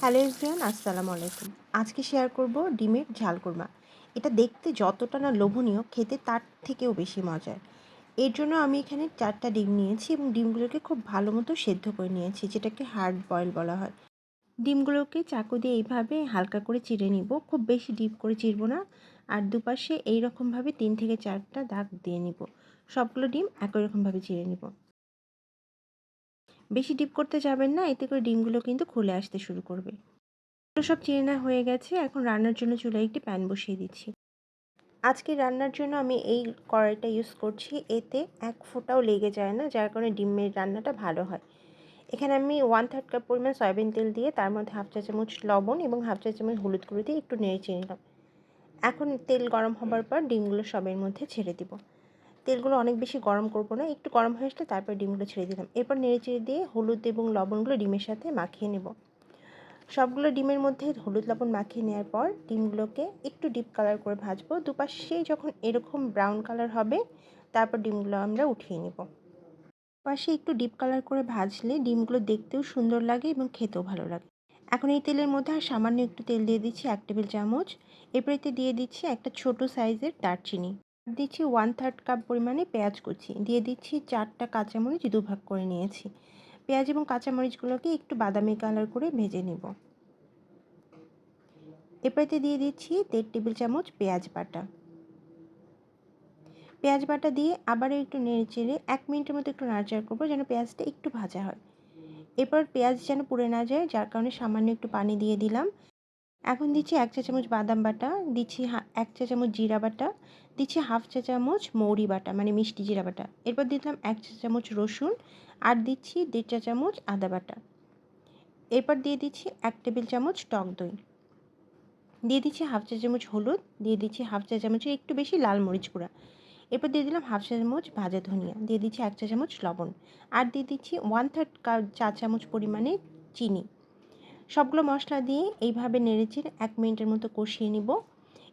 Hello everyone, আসসালামু আলাইকুম। আজকে শেয়ার করব ডিমের ঝাল কোরমা। এটা দেখতে যতটা না লোভনীয়, খেতে তার থেকেও বেশি মজার। এর জন্য আমি এখানে চারটা ডিম নিয়েছি এবং ডিমগুলোকে খুব ভালো মতো সেদ্ধ করে নিয়েছি, যেটাকে হার্ড বয়েল বলা হয়। ডিমগুলোকে চাকু দিয়ে এইভাবে হালকা করে চিড়ে নিব। খুব বেশি ডিপ করে চিরবো না। আর দুপাশে এই রকমভাবে তিন থেকে চারটা দাগ দিয়ে নিব। সবগুলো ডিম একই রকমভাবে চিড়ে নিব। বেশি ডিপ করতে যাবেন না, এতে করে ডিমগুলো কিন্তু খুলে আসতে শুরু করবে। এগুলো সব চিড়ে নেওয়া হয়ে গেছে, এখন রান্নার জন্য চুলায় একটি প্যান বসিয়ে দিচ্ছি। আজকে রান্নার জন্য আমি এই কড়াইটা ইউজ করছি, এতে এক ফোঁটাও লেগে যায় না, যার কারণে ডিমের রান্নাটা ভালো হয়। এখানে আমি ওয়ান থার্ড কাপ পরিমাণ সয়াবিন তেল দিয়ে তার মধ্যে হাফ চা চামচ লবণ এবং হাফ চা চামচ হলুদ গুঁড়ো দিয়ে একটু নেড়ে চেড়ে নিলাম। এখন তেল গরম হবার পর ডিমগুলো সবের মধ্যে ছেড়ে দিব। তেলগুলো অনেক বেশি গরম করব না, একটু গরম হয়ে আসলে তারপর ডিমগুলো ছেড়ে দিলাম। এরপর নেড়ে চেড়ে দিয়ে হলুদ এবং লবণগুলো ডিমের সাথে মাখিয়ে নেব। সবগুলো ডিমের মধ্যে হলুদ, লবণ মাখিয়ে নেওয়ার পর ডিমগুলোকে একটু ডিপ কালার করে ভাজবো। দুপাশেই যখন এরকম ব্রাউন কালার হবে, তারপর ডিমগুলো আমরা উঠিয়ে নেব। পাশে একটু ডিপ কালার করে ভাজলে ডিমগুলো দেখতেও সুন্দর লাগে এবং খেতেও ভালো লাগে। এখন এই তেলের মধ্যে আর সামান্য একটু তেল দিয়ে দিচ্ছি এক টেবিল চামচ। এরপর এতে দিয়ে দিচ্ছি একটা ছোট সাইজের দারচিনি। দিচ্ছি ওয়ান থার্ড কাপ পরিমাণে পেঁয়াজ কুচি। দিয়ে দিচ্ছি চারটা কাঁচামরিচ দুভাগ করে নিয়েছি। পেঁয়াজ এবং কাঁচামরিচগুলোকে একটু বাদামি কালার করে ভেজে নেব। এরপরে দিয়ে দিচ্ছি দেড় টেবিল চামচ পেঁয়াজ বাটা। পেঁয়াজ বাটা দিয়ে আবারও একটু নেড়ে চেড়ে এক মিনিটের মতো একটু নাড়াচাড়া করব যেন পেঁয়াজটা একটু ভাজা হয়। এরপর পেঁয়াজ যেন পুড়ে না যায়, যার কারণে সামান্য একটু পানি দিয়ে দিলাম। এখন দিচ্ছি এক চা চামচ বাদাম বাটা, দিচ্ছি এক চা চামচ জিরা বাটা, দিচ্ছি হাফ চা চামচ মৌরি বাটা মানে মিষ্টি জিরা বাটা। এরপর দিলাম এক চা চামচ রসুন আর দিচ্ছি দেড় চা চামচ আদা বাটা। এরপর দিয়ে দিচ্ছি এক টেবিল চামচ টক দই। দিয়ে দিচ্ছি হাফ চা চামচ হলুদ, দিয়ে দিচ্ছি হাফ চা চামচের একটু বেশি লাল মরিচ গুঁড়া। এরপর দিয়ে দিলাম হাফ চা চামচ ভাজা ধনিয়া, দিয়ে দিচ্ছি এক চা চামচ লবণ। আর দিয়ে দিচ্ছি ওয়ান থার্ড চা চামচ পরিমাণে চিনি। সবগুলো মশলা দিয়ে এইভাবে নেড়েচেড়ে এক মিনিটের মতো কষিয়ে নিব।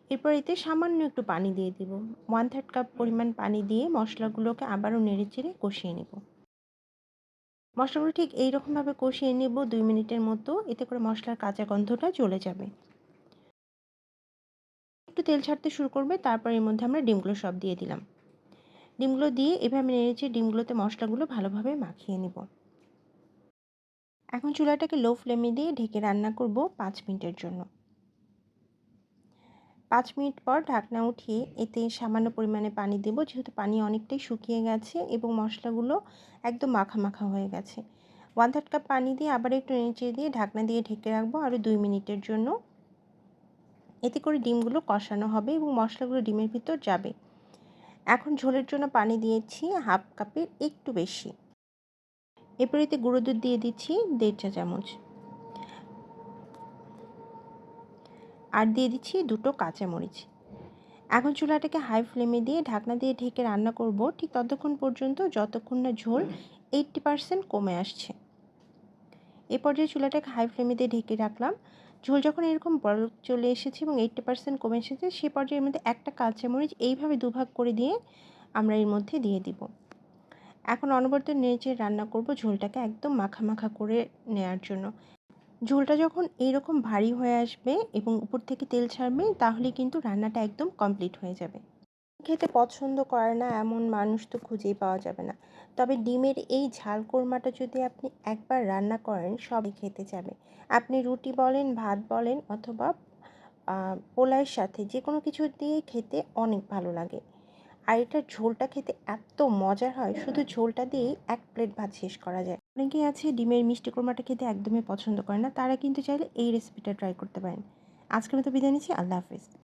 এরপর এতে সামান্য একটু পানি দিয়ে দিব। ওয়ান থার্ড কাপ পরিমাণ পানি দিয়ে মশলাগুলোকে আবারও নেড়েচেড়ে কষিয়ে নেব। মশলাগুলো ঠিক এইরকমভাবে কষিয়ে নেব দুই মিনিটের মতো। এতে করে মশলার কাঁচা গন্ধটা চলে যাবে। একটু তেল ছাড়তে শুরু করবে, তারপর এর মধ্যে আমরা ডিমগুলো সব দিয়ে দিলাম। ডিমগুলো দিয়ে এভাবে নেড়েছে ডিমগুলোতে মশলাগুলো ভালোভাবে মাখিয়ে নিব। এখন চুলাটাকে লো ফ্লেমে দিয়ে ঢেকে রান্না করব পাঁচ মিনিটের জন্য। পাঁচ মিনিট পর ঢাকনা উঠিয়ে এতে সামান্য পরিমাণে পানি দেব, যেহেতু পানি অনেকটাই শুকিয়ে গেছে এবং মশলাগুলো একদম মাখা মাখা হয়ে গেছে। ওয়ান থার্ড কাপ পানি দিয়ে আবার একটু নেচে দিয়ে ঢাকনা দিয়ে ঢেকে রাখব আরও দুই মিনিটের জন্য। এতে করে ডিমগুলো কষানো হবে এবং মশলাগুলো ডিমের ভিতর যাবে। এখন ঝোলের জন্য পানি দিয়েছি হাফ কাপের একটু বেশি। এরপর এতে গুঁড়ো দুধ দিয়ে দিচ্ছি দেড় চা চামচ। আর দিয়ে দিচ্ছি দুটো কাঁচামরিচ। এখন চুলাটাকে হাই ফ্লেমে দিয়ে ঢাকনা দিয়ে ঢেকে রান্না করব ঠিক ততক্ষণ পর্যন্ত যতক্ষণ না ঝোল এইটটি পারসেন্ট কমে আসছে। এ পর্যায়ে চুলাটাকে হাই ফ্লেমে দিয়ে ঢেকে রাখলাম। ঝোল যখন এরকম বড় চলে এসেছে এবং এইট্টি পারসেন্ট কমে এসেছে সে পর্যায়ের মধ্যে একটা কাঁচামরিচ এইভাবে দুভাগ করে দিয়ে আমরা এর মধ্যে দিয়ে দিব। এখন অনবরত নেড়ে রান্না করব ঝোলটাকে একদম মাখা মাখা করে নেওয়ার জন্য। ঝোলটা যখন এইরকম ভারী হয়ে আসবে এবং উপর থেকে তেল ছাড়বে, তাহলে কিন্তু রান্নাটা একদম কমপ্লিট হয়ে যাবে। খেতে পছন্দ করে না এমন মানুষ তো খুঁজেই পাওয়া যাবে না। তবে ডিমের এই ঝাল কোরমাটা যদি আপনি একবার রান্না করেন, সবই খেতে যাবে। আপনি রুটি বলেন, ভাত বলেন অথবা পোলাইয়ের সাথে যে কোনো কিছু দিয়ে খেতে অনেক ভালো লাগে। আর এটার ঝোলটা খেতে এত মজার হয়, শুধু ঝোলটা দিয়েই এক প্লেট ভাত শেষ করা যায়। অনেকেই আছে ডিমের মিষ্টি কোরমাটা খেতে একদমই পছন্দ করে না, তারা কিন্তু চাইলে এই রেসিপিটা ট্রাই করতে পারেন। আজকের মতো বিদায় নিচ্ছি, আল্লাহ হাফিজ।